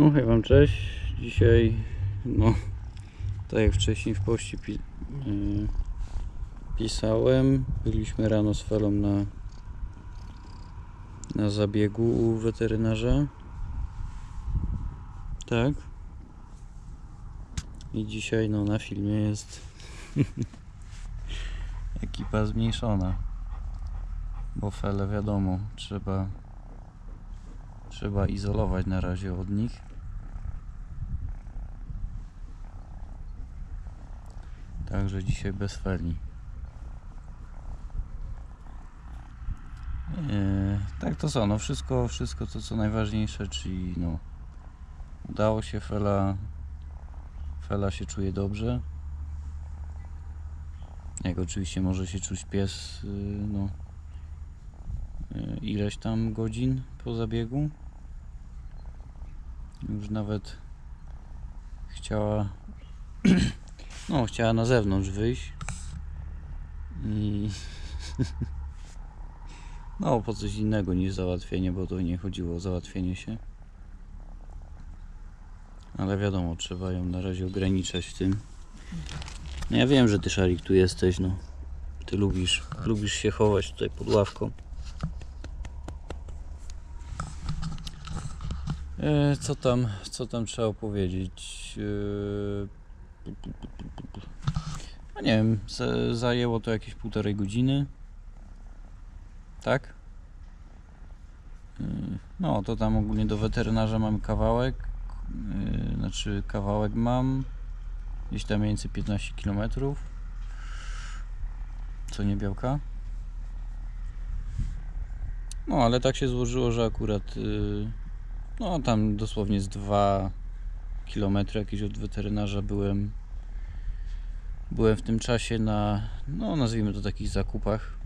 No hej wam, cześć. Dzisiaj, no, tak jak wcześniej w poście pi yy, pisałem, byliśmy rano z Felą na, na zabiegu u weterynarza. Tak. I dzisiaj, no, na filmie jest ekipa zmniejszona. Bo Felę wiadomo, trzeba trzeba izolować na razie od nich. Także dzisiaj bez feli. Eee, tak to co, no wszystko, wszystko to co najważniejsze, czyli no udało się, Fela, Fela się czuje dobrze. Jak oczywiście może się czuć pies, yy, no yy, ileś tam godzin po zabiegu. Już nawet chciała no chciała na zewnątrz wyjść i no po coś innego niż załatwienie, bo to nie chodziło o załatwienie się. Ale wiadomo, trzeba ją na razie ograniczać w tym. No ja wiem, że ty Szarik tu jesteś, no. Ty lubisz, lubisz się chować tutaj pod ławką. E, Co tam, co tam trzeba opowiedzieć? E, No nie wiem, za- zajęło to jakieś półtorej godziny. Tak? E, No, to tam ogólnie do weterynarza mamy kawałek. E, Znaczy, kawałek mam. Gdzieś tam mniej więcej 15 km. Co nie białka? No, ale tak się złożyło, że akurat. y, no tam dosłownie z 2 km jakieś od weterynarza byłem byłem w tym czasie na no nazwijmy to takich zakupach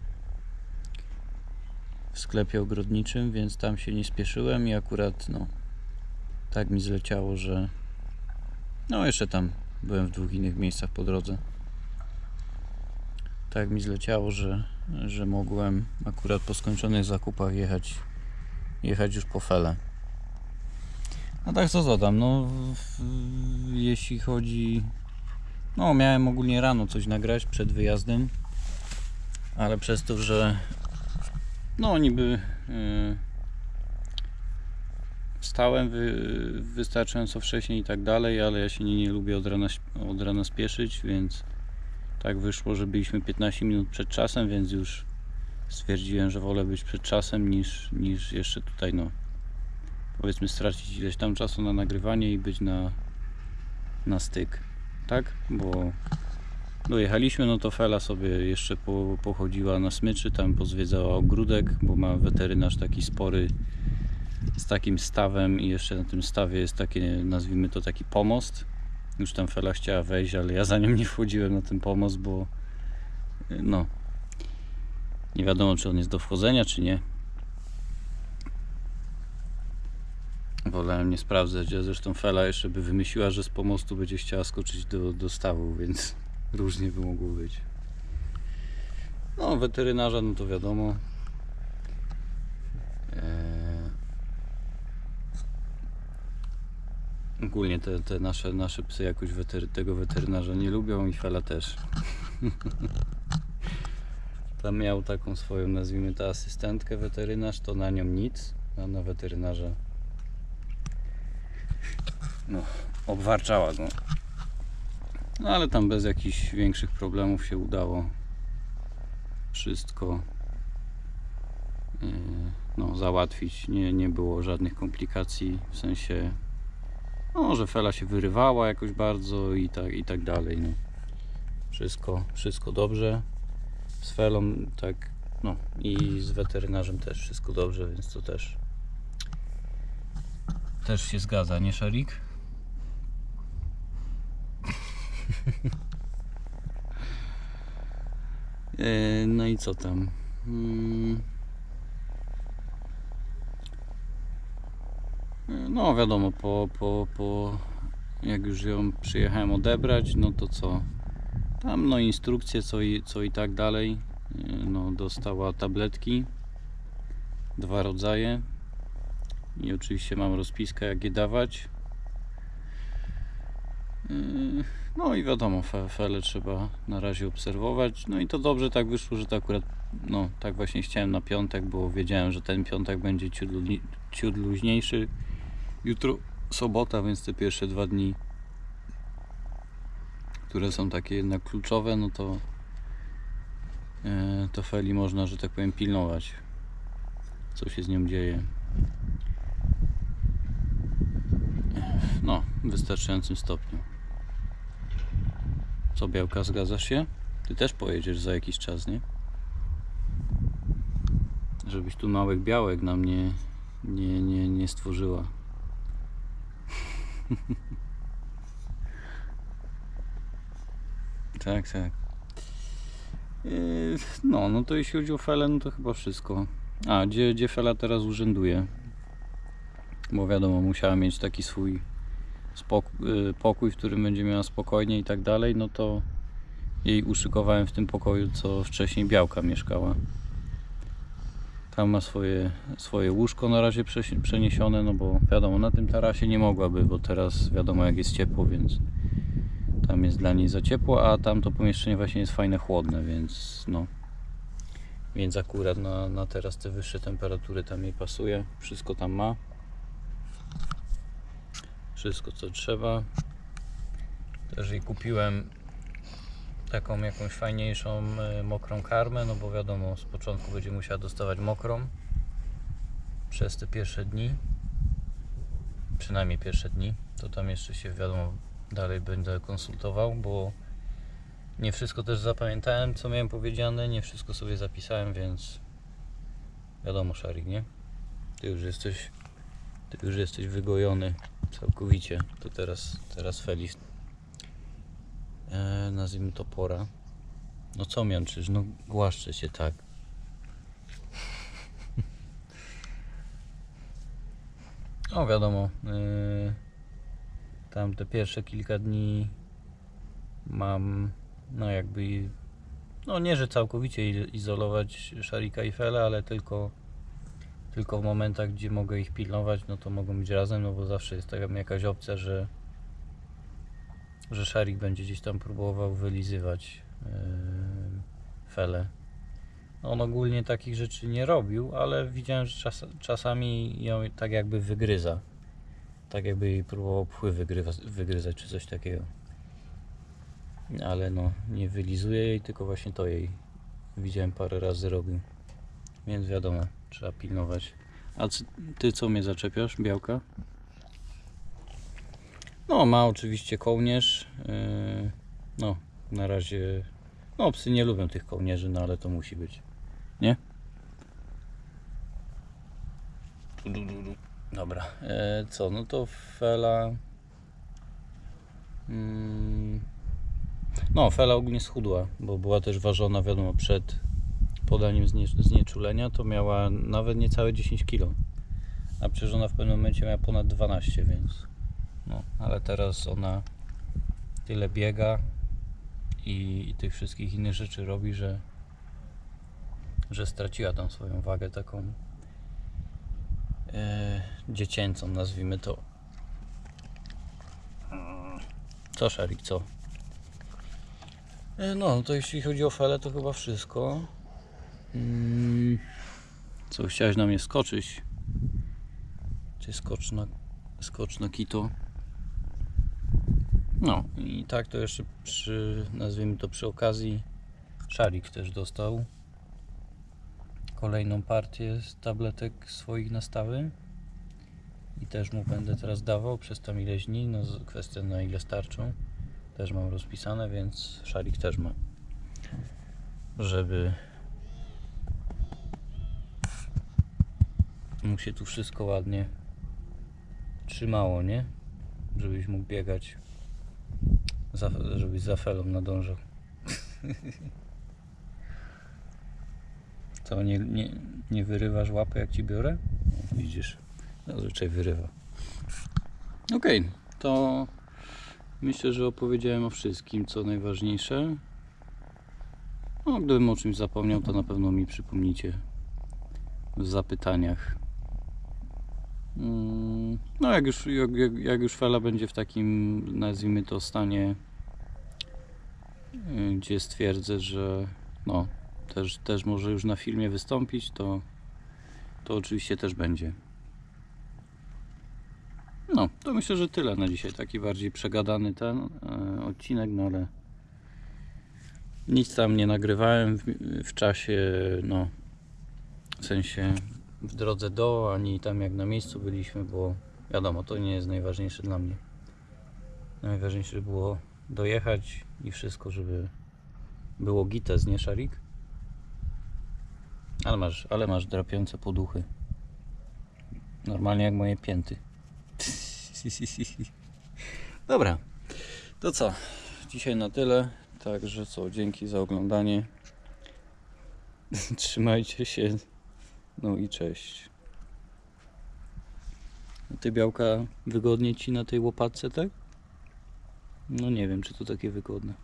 w sklepie ogrodniczym, więc tam się nie spieszyłem i akurat no tak mi zleciało, że no jeszcze tam byłem w dwóch innych miejscach po drodze. Tak mi zleciało, że, że mogłem akurat po skończonych zakupach jechać jechać już po felę. No tak co dodam, no w- jeśli chodzi no miałem ogólnie rano coś nagrać przed wyjazdem ale przez to, że no niby yy, wstałem wy, wystarczająco wcześniej i tak dalej, ale ja się nie, nie lubię od rana, od rana spieszyć, więc tak wyszło, że byliśmy 15 minut przed czasem, więc już stwierdziłem, że wolę być przed czasem niż, niż jeszcze tutaj no powiedzmy stracić ileś tam czasu na nagrywanie i być na, na styk, tak? Bo dojechaliśmy, no to Fela sobie jeszcze po, pochodziła na smyczy, tam pozwiedzała ogródek, bo ma weterynarz taki spory z takim stawem i jeszcze na tym stawie jest takie, nazwijmy to taki pomost. Już tam Fela chciała wejść, ale ja za nią nie wchodziłem na ten pomost, bo no nie wiadomo czy on jest do wchodzenia, czy nie. Wolałem nie sprawdzać, a zresztą Fela jeszcze by wymyśliła, że z pomostu będzie chciała skoczyć do, do stawu, więc różnie by mogło być. No, weterynarza, no to wiadomo. Eee... Ogólnie te, te nasze, nasze psy jakoś wetery, tego weterynarza nie lubią i Fela też. Tam miał taką swoją, nazwijmy to asystentkę weterynarz, to na nią nic, a na weterynarza no, obwarczała go. No ale tam bez jakichś większych problemów się udało wszystko yy, no, załatwić. Nie, nie było żadnych komplikacji, w sensie no, że fela się wyrywała jakoś bardzo i tak, i tak dalej. No. Wszystko, wszystko dobrze. Z felą tak, no i z weterynarzem też wszystko dobrze, więc to też też się zgadza, nie Szarik? E, No i co tam? Mm. E, No wiadomo, po, po, po jak już ją przyjechałem odebrać, no to co? Tam no instrukcje co i, co i tak dalej. E, No dostała tabletki. Dwa rodzaje. I oczywiście mam rozpiskę jak je dawać. Yy, No i wiadomo, fe- fele trzeba na razie obserwować. No i to dobrze tak wyszło, że to akurat, no tak właśnie chciałem na piątek, bo wiedziałem, że ten piątek będzie ciut, ciut luźniejszy. Jutro sobota, więc te pierwsze dwa dni, które są takie jednak kluczowe, no to yy, to feli można, że tak powiem, pilnować, co się z nią dzieje. No, w wystarczającym stopniu. Co Białka, zgadzasz się? Ty też pojedziesz za jakiś czas, nie? Żebyś tu małych białek nam nie, nie, nie, nie stworzyła. tak, tak. Yy, No, no to jeśli chodzi o Felę, no to chyba wszystko. A, gdzie, gdzie Fela teraz urzęduje? Bo wiadomo, musiała mieć taki swój pokój, w którym będzie miała spokojnie i tak dalej, no to jej uszykowałem w tym pokoju, co wcześniej Białka mieszkała. Tam ma swoje, swoje łóżko na razie przeniesione, no bo wiadomo, na tym tarasie nie mogłaby, bo teraz wiadomo jak jest ciepło, więc tam jest dla niej za ciepło, a tam to pomieszczenie właśnie jest fajne, chłodne, więc no. Więc akurat na, na teraz te wyższe temperatury tam jej pasuje, wszystko tam ma wszystko co trzeba. Też jej kupiłem taką jakąś fajniejszą e, mokrą karmę, no bo wiadomo, z początku będzie musiała dostawać mokrą przez te pierwsze dni. Przynajmniej pierwsze dni. To tam jeszcze się wiadomo dalej będę konsultował, bo nie wszystko też zapamiętałem, co miałem powiedziane, nie wszystko sobie zapisałem, więc wiadomo, Szarik, nie? Ty już jesteś ty już jesteś wygojony całkowicie. To teraz, teraz Felix. E, nazwijmy to pora. No co miączysz? No głaszczę cię tak. O wiadomo. E, tam te pierwsze kilka dni mam no jakby no nie, że całkowicie izolować Szarika i Fela, ale tylko tylko w momentach, gdzie mogę ich pilnować, no to mogą być razem, no bo zawsze jest taka jakaś opcja, że że Szarik będzie gdzieś tam próbował wylizywać yy, fele. No on ogólnie takich rzeczy nie robił, ale widziałem, że czas, czasami ją tak jakby wygryza. Tak jakby jej próbował pchły wygrywa, wygryzać czy coś takiego. Ale no, nie wylizuje jej, tylko właśnie to jej widziałem parę razy robił. Więc wiadomo, trzeba pilnować. A ty co mnie zaczepiasz, białka? No, ma oczywiście kołnierz. Yy, no, na razie. No, psy nie lubią tych kołnierzy, no ale to musi być. Nie? Dobra, e, co? No to Fela. Mm, no, Fela ogólnie schudła, bo była też ważona, wiadomo, przed podaniem znie, znieczulenia, to miała nawet niecałe 10 kg. A przecież ona w pewnym momencie miała ponad 12, więc. No, ale teraz ona tyle biega i, i tych wszystkich innych rzeczy robi, że, że straciła tam swoją wagę taką e, dziecięcą, nazwijmy to. Co, Szarik, co? E, No, to jeśli chodzi o felę, to chyba wszystko. Mm, Co, chciałeś na mnie skoczyć? Czy skocz na, skocz na kito? No i tak to jeszcze przy, nazwijmy to przy okazji, Szarik też dostał kolejną partię z tabletek swoich nastawy i też mu będę teraz dawał przez tam ileś dni, no kwestia na ile starczą też mam rozpisane, więc Szarik też ma żeby mu się tu wszystko ładnie trzymało, nie? Żebyś mógł biegać za, żebyś za felą nadążał. Co, nie, nie, nie wyrywasz łapy jak ci biorę? Widzisz, zazwyczaj wyrywa. Okej, to myślę, że opowiedziałem o wszystkim, co najważniejsze. No, gdybym o czymś zapomniał, to na pewno mi przypomnicie w zapytaniach. Mm, No jak już, jak, jak, już Fela będzie w takim, nazwijmy to, stanie, y, gdzie stwierdzę, że no, też, też może już na filmie wystąpić, to, to oczywiście też będzie. No, to myślę, że tyle na dzisiaj. Taki bardziej przegadany ten e, odcinek, no ale nic tam nie nagrywałem w, w czasie, no, w sensie w drodze do, ani tam jak na miejscu byliśmy, bo wiadomo, to nie jest najważniejsze dla mnie. Najważniejsze było dojechać i wszystko, żeby było gites, nie szarik? Ale masz, ale masz drapiące poduchy. Normalnie jak moje pięty. Dobra, to co? Dzisiaj na tyle. Także co, dzięki za oglądanie. Trzymajcie się. No i cześć. Ty białka wygodnie ci na tej łopatce, tak? No nie wiem, czy to takie wygodne.